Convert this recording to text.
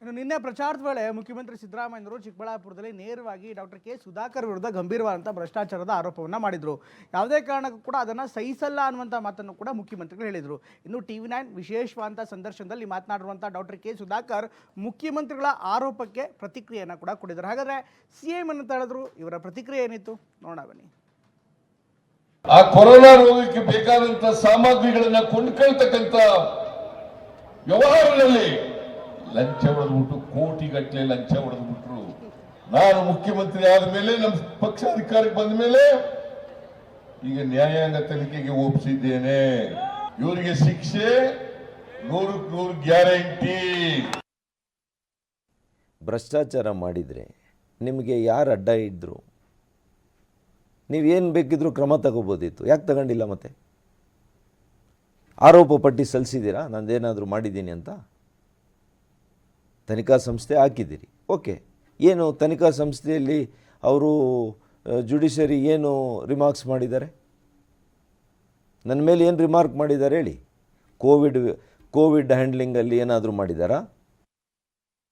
ಇನ್ನು ನಿನ್ನೆ ಪ್ರಚಾರದ ವೇಳೆ ಮುಖ್ಯಮಂತ್ರಿ ಸಿದ್ದರಾಮಯ್ಯನವರು ಚಿಕ್ಕಬಳ್ಳಾಪುರದಲ್ಲಿ ನೇರವಾಗಿ ಡಾಕ್ಟರ್ ಕೆ ಸುಧಾಕರ್ ವಿರುದ್ಧ ಗಂಭೀರವಾದಂಥ ಭ್ರಷ್ಟಾಚಾರದ ಆರೋಪವನ್ನು ಮಾಡಿದರು. ಯಾವುದೇ ಕಾರಣಕ್ಕೂ ಕೂಡ ಅದನ್ನು ಸಹಿಸಲ್ಲ ಅನ್ನುವಂಥ ಮಾತನ್ನು ಕೂಡ ಮುಖ್ಯಮಂತ್ರಿಗಳು ಹೇಳಿದರು. ಇನ್ನು ಟಿ ವಿ ನೈನ್ ವಿಶೇಷವಾದಂಥ ಸಂದರ್ಶನದಲ್ಲಿ ಮಾತನಾಡಿರುವಂಥ ಡಾಕ್ಟರ್ ಕೆ ಸುಧಾಕರ್ ಮುಖ್ಯಮಂತ್ರಿಗಳ ಆರೋಪಕ್ಕೆ ಪ್ರತಿಕ್ರಿಯೆಯನ್ನು ಕೂಡ ಕೊಟ್ಟಿದ್ದಾರೆ. ಹಾಗಾದರೆ ಸಿ ಎಂ ಅನ್ನು ತಳೆದ್ರು, ಇವರ ಪ್ರತಿಕ್ರಿಯೆ ಏನಿತ್ತು? ನೋಡೋಣ ಬನ್ನಿ. ಆ ಕೊರೋನಾ ರೋಗಕ್ಕೆ ಬೇಕಾದಂತ ಸಾಮಗ್ರಿಗಳನ್ನ ಕೊಂಡ್ಕೊಳ್ತಕ್ಕಂಥ ವ್ಯವಹಾರದಲ್ಲಿ ಲಂಚ ಹೊಡೆದ್ಬಿಟ್ಟು ಕೋಟಿಗಟ್ಟಲೆ ಲಂಚ ಹೊಡೆದ್ಬಿಟ್ರು ನಾನು ಮುಖ್ಯಮಂತ್ರಿ ಆದ ಮೇಲೆ ನಮ್ಮ ಪಕ್ಷ ಅಧಿಕಾರಕ್ಕೆ ಬಂದ ಮೇಲೆ ಈಗ ನ್ಯಾಯಾಂಗ ತನಿಖೆಗೆ ಒಪ್ಪಿಸಿದ್ದೇನೆ ಇವರಿಗೆ ಶಿಕ್ಷೆ, ನೂರಕ್ಕೆ ನೂರು ಗ್ಯಾರಂಟಿ. ಭ್ರಷ್ಟಾಚಾರ ಮಾಡಿದರೆ ನಿಮಗೆ ಯಾರು ಅಡ್ಡ ಇದ್ದರು ನೀವೇನು ಬೇಕಿದ್ರೂ ಕ್ರಮ ತಗೋಬೋದಿತ್ತು. ಯಾಕೆ ತಗೊಂಡಿಲ್ಲ ಮತ್ತೆ? ಆರೋಪ ಪಟ್ಟಿ ಸಲ್ಲಿಸಿದ್ದೀರಾ ನಂದೇನಾದರೂ ಮಾಡಿದ್ದೀನಿ ಅಂತ? ತನಿಖಾ ಸಂಸ್ಥೆ ಹಾಕಿದ್ದೀರಿ. ಓಕೆ. ಏನು ತನಿಖಾ ಸಂಸ್ಥೆಯಲ್ಲಿ ಅವರು ಜುಡಿಷರಿ ಏನು ರಿಮಾರ್ಕ್ಸ್ ಮಾಡಿದ್ದಾರೆ? ನನ್ನ ಮೇಲೆ ಏನು ರಿಮಾರ್ಕ್ ಮಾಡಿದ್ದಾರೆ ಹೇಳಿ? ಕೋವಿಡ್ ಕೋವಿಡ್ ಹ್ಯಾಂಡ್ಲಿಂಗಲ್ಲಿ ಏನಾದರೂ ಮಾಡಿದ್ದಾರಾ?